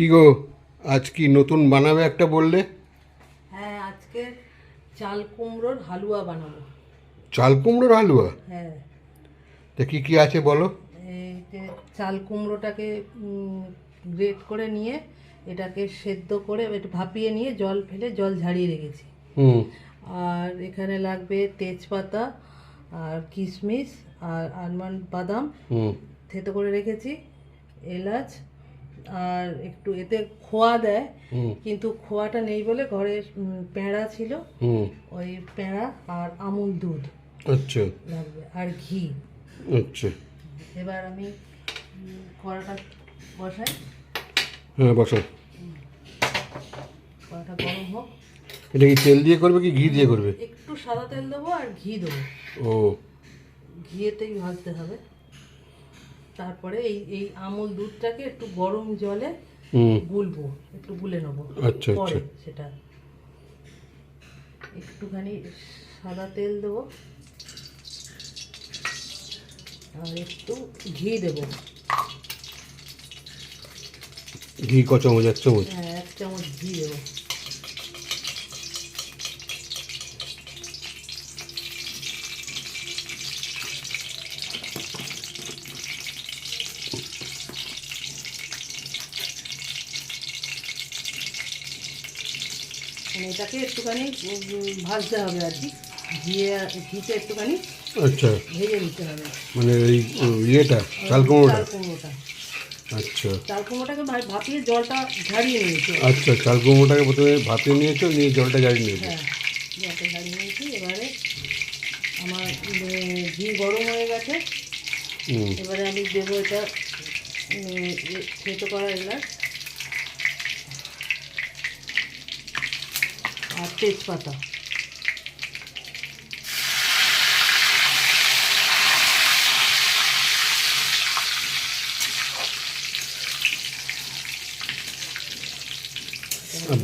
কি গো আজ কি নতুন বানাবে একটা বললে? হ্যাঁ আজকে চাল কুমড়োর হালুয়া বানাবো। চাল কুমড়োর হালুয়া? হ্যাঁ। তা কি কি আছে বলো? এই যে চাল কুমড়োটাকে গ্রেট করে নিয়ে এটাকে সেদ্ধ করে একটু ভাপিয়ে নিয়ে জল ফেলে জল ঝাড়িয়ে রেখেছি। হুম। আর এখানে লাগবে তেজপাতা আর কিশমিশ আর আলমন্ড বাদাম। হুম। থেতো করে রেখেছি এলাচ আর একটু এতে খোয়া দেয়। কিন্তু খোয়াটা নেই বলে ঘরে প্যাঁড়া ছিল। ওই প্যাঁড়া আর আমুল দুধ আচ্ছা। লাগবে আর ঘি। আচ্ছা। এবার আমি কড়াটা বসাই। হ্যাঁ বসো কড়াটা গরম হোক। এটা কি তেল দিয়ে করবে কি ঘি দিয়ে করবে? একটু সাদা তেল দেবো আর ঘি দেবো। ও। ঘিয়েতেই ভাজতে হবে। তারপরে এই এই আমুল দুধটাকে একটু গরম জলে গুলবো একটু গুলে নেব। আচ্ছা, আচ্ছা। সেটা একটুখানি সাদা তেল দেবো। আর একটু ঘি দেবো। ঘি ক চামচ এক চামচ? হ্যাঁ এক চামচ ঘি দেবো। মানে এটাকে একটুখানি ভাজতে হবে আর কি। ঘিয়ে ঘিতে একটুখানি আচ্ছা। ভেজে নিতে হবে। মানে এই ইয়েটা চাল কুমড়োটা আচ্ছা। চাল কুমড়োটাকে ভাপিয়ে জলটা ঝাড়িয়ে নিয়েছি। আচ্ছা চাল কুমড়োটাকে প্রথমে ভাপিয়ে নিয়েছো নিয়ে জলটা জ্বালিয়ে নিয়েছো? হ্যাঁ জলটা ঝাড়িয়ে নিয়েছি। এবারে আমার উম, ঘি গরম হয়ে গেছে। এবারে আমি দেবো এটা উম, করা এলাচ। আর তেজপাতা।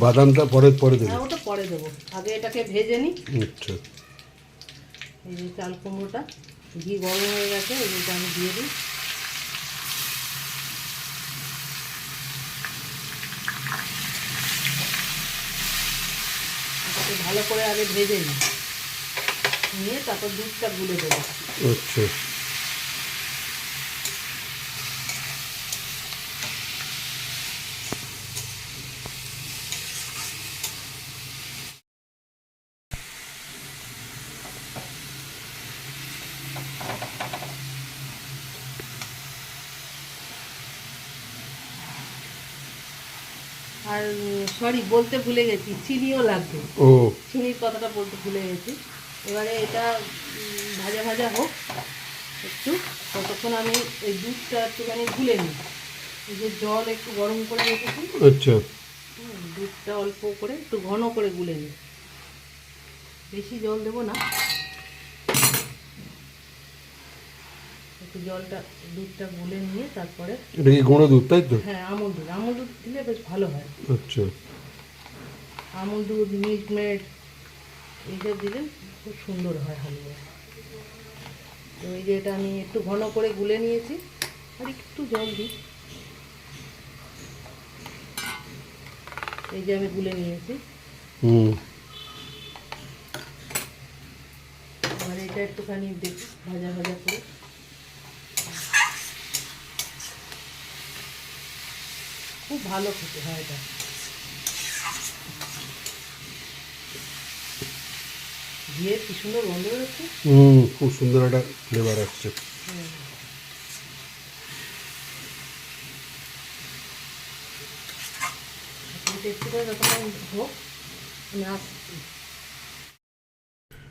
বাদামটা পরে পরে দেবে। হ্যাঁ ওটা পরে দেবো। আগে এটাকে ভেজে নিই। আচ্ছা। এই যে চাল কুমড়োটা ঘি গরম হয়ে গেছে এগুলোটা আমি দিয়ে দিই এটাকে ভালো করে আগে ভেজে নিই নিয়ে তারপর দুধটা গুলে দেবো। আচ্ছা। আর সরি বলতে ভুলে গেছি চিনিও লাগবে। ও। চিনির কথাটা বলতে ভুলে গেছি। এবারে এটা ভাজা ভাজা হোক একটু ততক্ষণ আমি এই দুধটা একটুখানি গুলে নিই। এই যে জল একটু গরম করে রেখেছি। আচ্ছা। দুধটা অল্প করে একটু ঘন করে গুলে নিই। বেশি জল দেবো না। একটু জলটা দুধটা গুলে নিয়ে তারপরে এটা কি গুঁড়ো দুধ তাই তো? হ্যাঁ আমুল দুধ। আমুল দুধ দিলে বেশ ভালো হয়। আচ্ছা। আমুল দুধ মিল্ক মেড এইসব দিলে খুব সুন্দর হয় হালুয়া। তো এই যে এটা আমি একটু ঘন করে গুলে নিয়েছি আর একটু জল দিই। এই যে আমি গুলে নিয়েছি। হুম। এবার এটা একটুখানি দেখি ভাজা ভাজা করে। খুব ভালো খেতে হয় এটা। দিয়ে কি সুন্দর গন্ধ বেরোচ্ছে? হুম খুব সুন্দর একটা ফ্লেভার আসছে।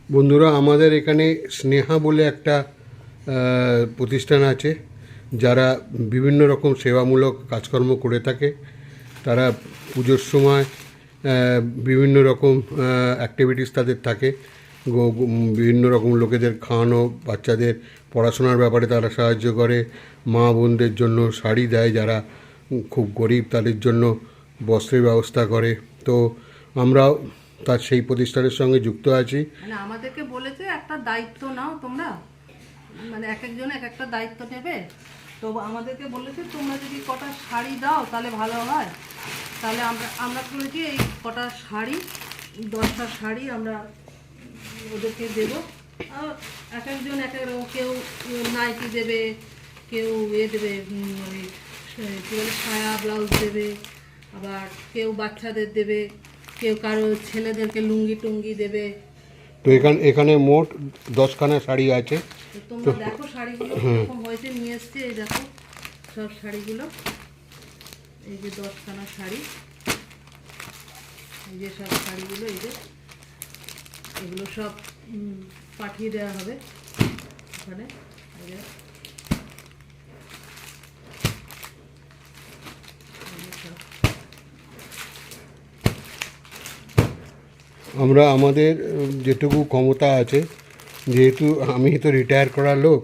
বন্ধুরা আমাদের এখানে স্নেহা বলে একটা আহ, প্রতিষ্ঠান আছে। যারা বিভিন্ন রকম সেবামূলক কাজকর্ম করে থাকে, তারা পুজোর সময় বিভিন্ন রকম অ্যাক্টিভিটিস তাদের থাকে। বিভিন্ন রকম লোকেদের খাওয়ানো, বাচ্চাদের পড়াশোনার ব্যাপারে তারা সাহায্য করে। মা বোনদের জন্য শাড়ি দেয় যারা খুব গরিব, তাদের জন্য বস্ত্রের ব্যবস্থা করে। তো আমরাও তার সেই প্রতিষ্ঠানের সঙ্গে যুক্ত আছি। মানে আমাদেরকে বলেছে একটা দায়িত্ব নাও তোমরা। মানে এক একজন এক একটা দায়িত্ব নেবে। তো আমাদেরকে বলেছে, তোমরা যদি কটা শাড়ি দাও তাহলে ভালো হয়। তাহলে আমরা আমরা করেছি এই কটা শাড়ি, দশটা শাড়ি আমরা ওদেরকে দেব। আর এক একজন, এক একরকম কেউ নাইটি দেবে, কেউ এ দেবে সে- কী বলে, সায়া ব্লাউজ দেবে, আবার কেউ বাচ্চাদের দেবে, কেউ কারও ছেলেদেরকে লুঙ্গি টুঙ্গি দেবে। তো এখানে এখানে মোট দশখানা শাড়ি আছে। তো তোমরা দেখো শাড়িগুলো কীরকম হয়েছে নিয়ে এসছে এই দেখো সব শাড়িগুলো। এই যে দশখানা শাড়ি এই যে সব শাড়িগুলো এই যে এগুলো সব পাঠিয়ে দেওয়া হবে ওখানে। এই যে। আমরা আমাদের যেটুকু ক্ষমতা আছে যেহেতু আমি তো রিটায়ার করা লোক,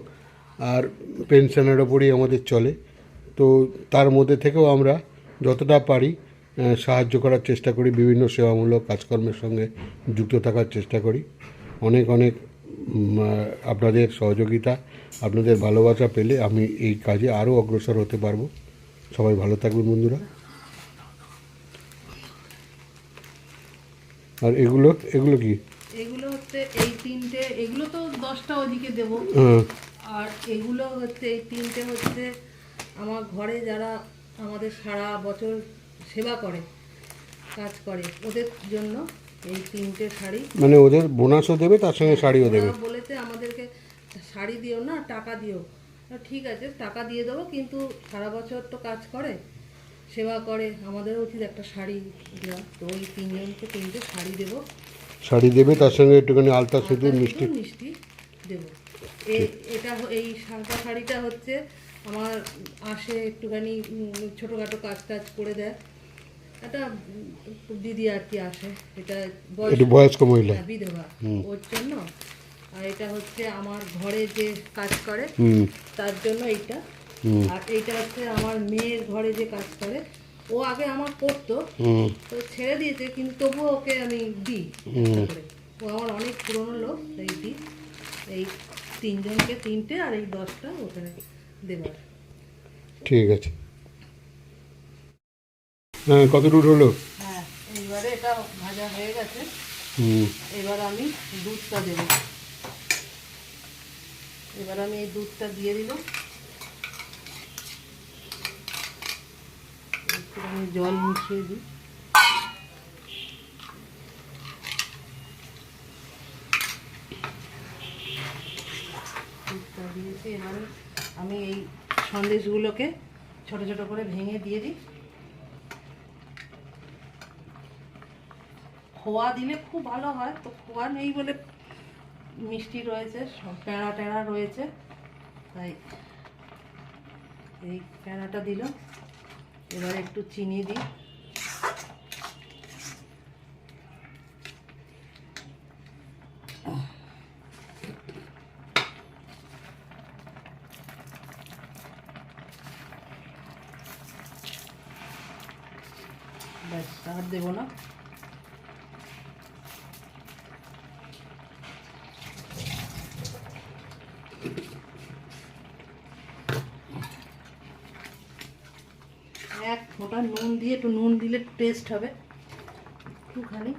আর পেনশনের ওপরই আমাদের চলে, তো তার মধ্যে থেকেও আমরা যতটা পারি সাহায্য করার চেষ্টা করি, বিভিন্ন সেবামূলক কাজকর্মের সঙ্গে যুক্ত থাকার চেষ্টা করি। অনেক অনেক আপনাদের সহযোগিতা, আপনাদের ভালোবাসা পেলে আমি এই কাজে আরও অগ্রসর হতে পারব। সবাই ভালো থাকবেন বন্ধুরা। আর এগুলো এগুলো কি? এগুলো হচ্ছে এই তিনটে এগুলো তো দশটা ওদিকে দেবো। হ্যাঁ আর এগুলো হচ্ছে এই তিনটে হচ্ছে আমার ঘরে যারা আমাদের সারা বছর সেবা করে কাজ করে ওদের জন্য এই তিনটে শাড়ি। মানে ওদের বোনাসও দেবে তার সঙ্গে শাড়িও দেবে। বলেছে আমাদেরকে শাড়ি দিও না টাকা দিও। ঠিক আছে টাকা দিয়ে দেবো কিন্তু সারা বছর তো কাজ করে সেবা করে আমাদের উচিত একটা শাড়ি দেওয়া। তো ওই তিনজনকে তিনটে শাড়ি দেবো। শাড়ি দেবে তার সঙ্গে একটুখানি আলতা সিঁদুর মিষ্টি। মিষ্টি দেবো। এই এটা এই সাদা শাড়িটা হচ্ছে আমার আসে একটুখানি ছোটোখাটো কাজ টাজ করে দেয়। একটা দিদি আর কি আসে এটা একটু বয়স্ক মহিলা। হ্যাঁ, বিধবা ওর জন্য। আর এটা হচ্ছে আমার ঘরে যে কাজ করে তার জন্য এইটা। আর এইটা হচ্ছে আমার মেয়ের ঘরে যে কাজ করে ও আগে আমার করতো তো ছেড়ে দিয়েছে কিন্তু তবুও ওকে আমি দিই। ও আমার অনেক পুরনো লোক তাই দিই এই তিনজনকে তিনটে আর এই দশটা ওখানে দেবার। ঠিক আছে। হ্যাঁ কত দূর হলো? হ্যাঁ এইবারে এটা ভাজা হয়ে গেছে। হুম। এবার আমি দুধটা দেব। এবার আমি এই দুধটা দিয়ে দিলাম একটু আমি জল মিশিয়ে দিই। এবারে আমি এই সন্দেশগুলোকে ছোট ছোট করে ভেঙে দিয়ে দিই। খোয়া দিলে খুব ভালো হয়, তো খোয়া নেই বলে মিষ্টি রয়েছে, সব প্যাঁড়া রয়েছে, তাই এই প্যাঁড়াটা দিল। এবার একটু চিনি দিই। ব্যাস আর দেবো না। এক ফোঁটা নুন দিয়ে একটু নুন দিলে টেস্ট হবে। একটুখানি।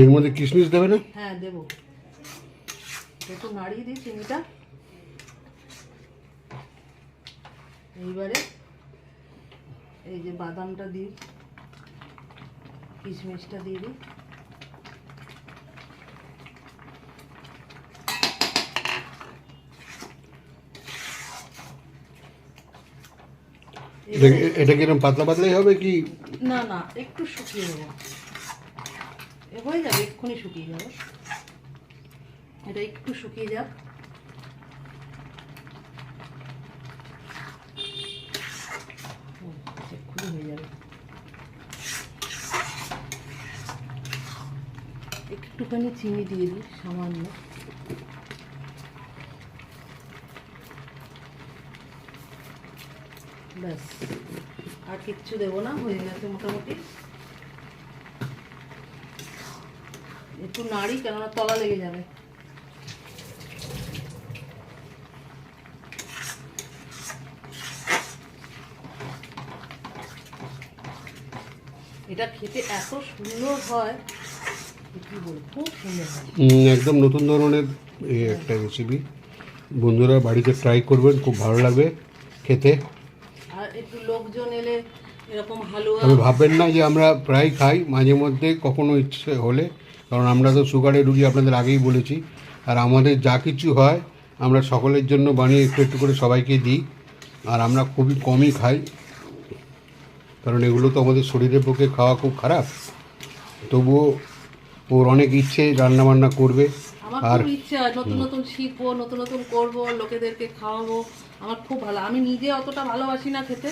এর মধ্যে কিশমিশ দেবে না? হ্যাঁ দেবো। একটু নাড়িয়ে দিই চিনিটা। এইবারে এই যে বাদামটা দিই কিশমিশটা দিয়ে দিই। এটা কি কীরকম পাতলা পাতলাই হবে কি? না না, একটু শুকিয়ে দেবো হয়ে যাবে, এক্ষুনি শুকিয়ে যাবে। এটা একটু শুকিয়ে যাক। এক্ষুনি হয়ে যাবে। একটুখানি চিনি দিয়ে দিই, সামান্য। ব্যাস। আর কিচ্ছু দেবো না, হয়ে গেছে মোটামুটি। একটু নাড়ি, কেননা তলা লেগে যাবে। এটা খেতে এত সুন্দর হয় একদম নতুন ধরনের একটা রেসিপি বন্ধুরা বাড়িতে ট্রাই করবেন, খুব ভালো লাগবে খেতে। লোকজন এলে এরকম হালুয়া তবে ভাববেন না যে আমরা প্রায় খাই মাঝে মধ্যে কখনো ইচ্ছে হলে। কারণ আমরা তো সুগারের রুগী আপনাদের আগেই বলেছি। আর আমাদের যা কিছু হয় আমরা সকলের জন্য বানিয়ে একটু একটু করে সবাইকে দিই। আর আমরা খুবই কমই খাই। কারণ এগুলো তো আমাদের শরীরের পক্ষে খাওয়া খুব খারাপ। তবুও ওর অনেক ইচ্ছে রান্না বান্না করবে। আমার আর ইচ্ছে নতুন নতুন শিখব নতুন নতুন করব লোকেদেরকে খাওয়াবো। আমার খুব ভালো। আমি নিজে অতটা ভালোবাসি না খেতে,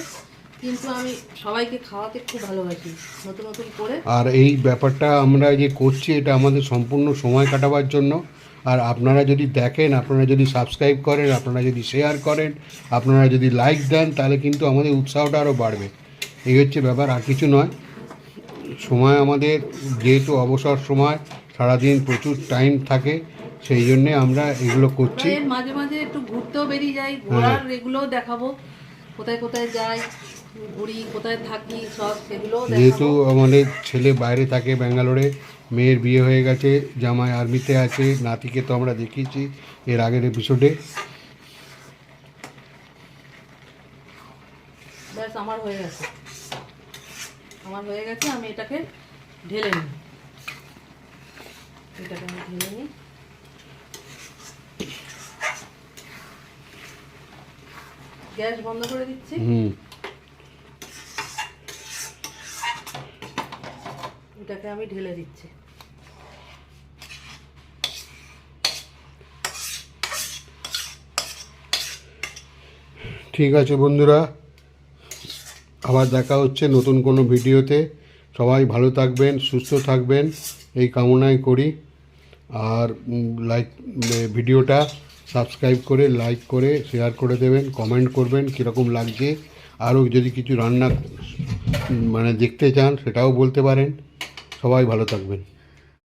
কিন্তু আমি সবাইকে খাওয়াতে খুব ভালোবাসি, নতুন নতুন করে। আর এই ব্যাপারটা আমরা যে করছি, এটা আমাদের সম্পূর্ণ সময় কাটাবার জন্য। আর আপনারা যদি দেখেন, আপনারা যদি সাবস্ক্রাইব করেন, আপনারা যদি শেয়ার করেন, আপনারা যদি লাইক দেন, তাহলে কিন্তু আমাদের উৎসাহটা আরও বাড়বে। এই হচ্ছে ব্যাপার, আর কিছু নয়। সময় আমাদের, যেহেতু অবসর সময়, সারাদিন প্রচুর টাইম থাকে। সেই জন্যে আমরা এগুলো করছি। এর মাঝে মাঝে একটু ঘুরতেও বেরিয়ে যাই ঘোরার এগুলোও দেখাবো। কোথায় কোথায় যাই ঘুরি কোথায় থাকি সব যেহেতু আমাদের ছেলে বাইরে থাকে ব্যাঙ্গালোরে মেয়ের বিয়ে হয়ে গেছে জামাই আর্মিতে আছে নাতিকে তো আমরা দেখিয়েছি এর আগের এপিসোডে ব্যাস আমার হয়ে গেছে। আমার হয়ে গেছে আমি এটাকে ঢেলে নিই। এটাকে আমি ঢেলে নিই। গ্যাস বন্ধ করে দিচ্ছি। হুম। এটাকে আমি ঢেলে দিচ্ছি। ঠিক আছে বন্ধুরা আবার দেখা হচ্ছে নতুন কোনো ভিডিওতে। সবাই ভালো থাকবেন সুস্থ থাকবেন এই কামনাই করি। আর লাইক ভিডিওটা সাবস্ক্রাইব করে, লাইক করে, শেয়ার করে দেবেন, কমেন্ট করবেন, কীরকম লাগছে। আরও যদি কিছু রান্না মানে দেখতে চান, সেটাও বলতে পারেন। সবাই ভালো থাকবেন।